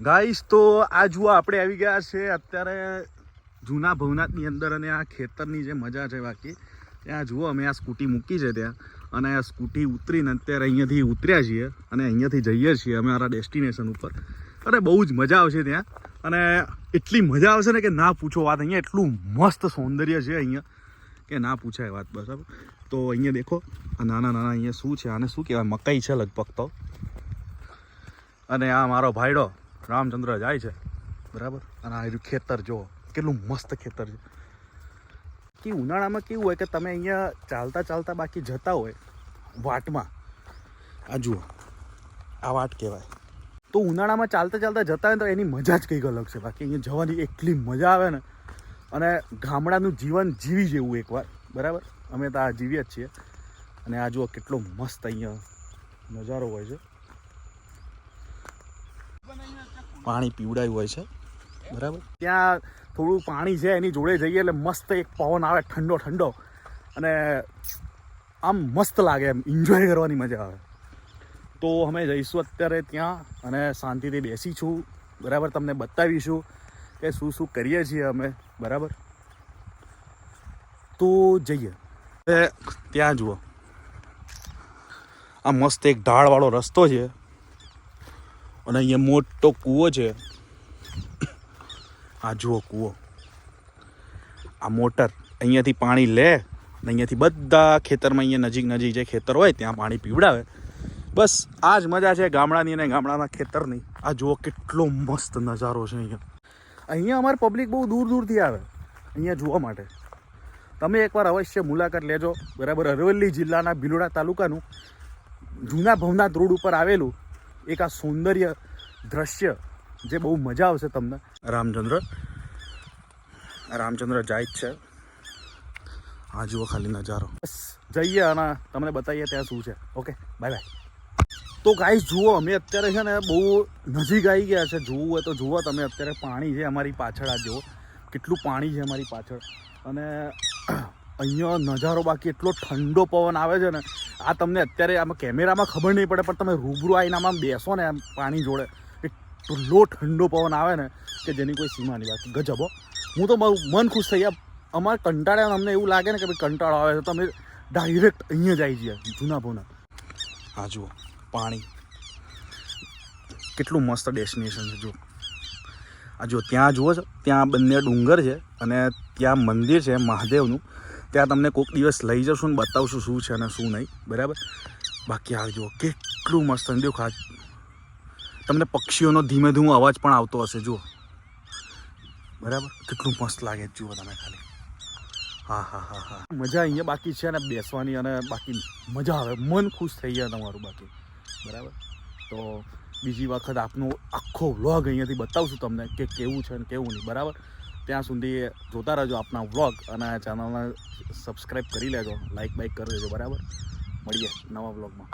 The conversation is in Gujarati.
ગાઈસ તો આ જુઓ આપણે આવી ગયા છે અત્યારે જૂના ભવનાથની અંદર અને આ ખેતરની જે મજા છે બાકી, ત્યાં જુઓ અમે આ સ્કૂટી મૂકી છે ત્યાં. અને આ સ્કૂટી ઉતરીને અત્યારે અહીંયાથી ઉતર્યા છીએ અને અહીંયાથી જઈએ છીએ અમે મારા ડેસ્ટિનેશન ઉપર. અને બહુ જ મજા આવશે ત્યાં. અને એટલી મજા આવશે ને કે ના પૂછો વાત. અહીંયા એટલું મસ્ત સૌંદર્ય છે અહીંયા. કે ના પૂછાય વાત બરાબર તો અહીંયા દેખો, આ નાના નાના અહીંયા શું છે, આને શું કહેવાય? મકાઈ છે લગભગ તો. અને આ મારો ભાઈડો. રામચંદ્ર જાય છે. બરાબર? અને આ ખેતર જો કેટલું મસ્ત ખેતર છે. કે ઉનાળામાં કેવું હોય કે તમે અહીંયા ચાલતા ચાલતા બાકી જતા હોય, વાટમાં. આ જુઓ, આ વાટ કહેવાય. તો ઉનાળામાં ચાલતા ચાલતા જતા હોય તો એની મજા જ કંઈક અલગ છે. બાકી અહીંયા જવાની એટલી મજા આવે ને, અને ગામડાનું જીવન જીવી જેવું એકવાર. બરાબર? અમે તો આ જીવીએ જ છીએ. અને આ જુઓ કેટલો મસ્ત અહીંયા નજારો હોય છે. પાણી પીવડાયું હોય છે. બરાબર? ત્યાં થોડું પાણી છે એની જોડે જઈએ એટલે મસ્ત એક પવન આવે, ઠંડો ઠંડો. અને આમ મસ્ત લાગે, એમ એન્જોય કરવાની મજા આવે. તો અમે જઈશું અત્યારે ત્યાં અને શાંતિથી બેસીશું બરાબર, તમને બતાવીશું કે શું શું કરીએ છીએ અમે. બરાબર? તો જઈએ. ત્યાં જુઓ. આ મસ્ત એક ઢાળવાળો રસ્તો છે. અને અહીંયા મોટો કૂવો છે. આ જુઓ કૂવો. આ મોટર અહીંયાથી પાણી લે અને અહીંયાથી બધા ખેતરમાં અહીંયા નજીક નજીક જે ખેતર હોય ત્યાં પાણી પીવડાવે. બસ આ જ મજા છે ગામડાની અને ગામડાના ખેતરની. આ જુઓ કેટલો મસ્ત નજારો છે અહીંયા. અહીંયા અમારે પબ્લિક બહુ દૂર દૂરથી આવે. અહીંયા જોવા માટે. તમે એકવાર અવશ્ય મુલાકાત લેજો. બરાબર અરવલ્લી જિલ્લાના ભીલોડા તાલુકાનું જૂના ભવનાથ રોડ ઉપર આવેલું એક આ સૌંદર્ય દ્રશ્ય જે બહુ મજા આવશે તમને. રામચંદ્ર. રામચંદ્ર જાય જ છે. આ જુઓ ખાલી નજારો. બસ, જઈએ અને તમને બતાવીએ ત્યાં શું છે. ઓકે બાય બાય તો ગાઈસ જુઓ, અમે અત્યારે છે ને બહુ નજીક આવી ગયા છે. જોવું હોય તો જુઓ તમે, અત્યારે પાણી છે અમારી પાછળ, આ જુઓ. કેટલું પાણી છે અમારી પાછળ. અને અહીંયા નજારો બાકી એટલો ઠંડો પવન આવે છે ને આ તમને અત્યારે આમાં કેમેરામાં ખબર નહીં પડે, પણ તમે રૂબરૂ આવીને આમાં બેસો ને આમ પાણી જોડે. એટલો ઠંડો પવન આવે ને કે જેની કોઈ સીમા નહીં બાકી ગજબો હું. તો બહુ મન ખુશ થઈ ગયા. અમારે કંટાળ્યા અમને એવું લાગે ને કે ભાઈ કંટાળો આવે તો તમે ડાયરેક્ટ અહીંયા જ આવી જઈએ, જૂના ભૂના હા જુઓ, પાણી. કેટલું મસ્ત ડેસ્ટિનેશન છે, જુઓ. આ જો ત્યાં જુઓ છો, ત્યાં બંને ડુંગર છે અને ત્યાં મંદિર છે મહાદેવનું. ત્યાં તમને કોઈક દિવસ લઈ જશું ને બતાવશું શું છે અને શું નહીં. બરાબર? બાકી આ જુઓ, કેટલું મસ્ત અને દેખો તમને પક્ષીઓનો ધીમે ધીમે અવાજ પણ આવતો હશે, જુઓ. બરાબર? કેટલું મસ્ત લાગે જુઓ તમે ખાલી. હા હા હા હા. મજા અહીંયા બાકી છે ને બેસવાની અને બાકી મજા આવે. મન ખુશ થઈ જાય તમારું બાકી. બરાબર? તો બીજી વખત આપનો આખો વ્લોગ અહીંયાથી બતાવશું તમને કે કેવું છે ને કેવું નહીં. બરાબર? ત્યાં સુધી જોતા રહેજો આપના વ્લોગ અને ચેનલને સબસ્ક્રાઈબ કરી લેજો લાઈક બાઈક કરી લેજો બરાબર? મળીએ નવા વ્લોગમાં.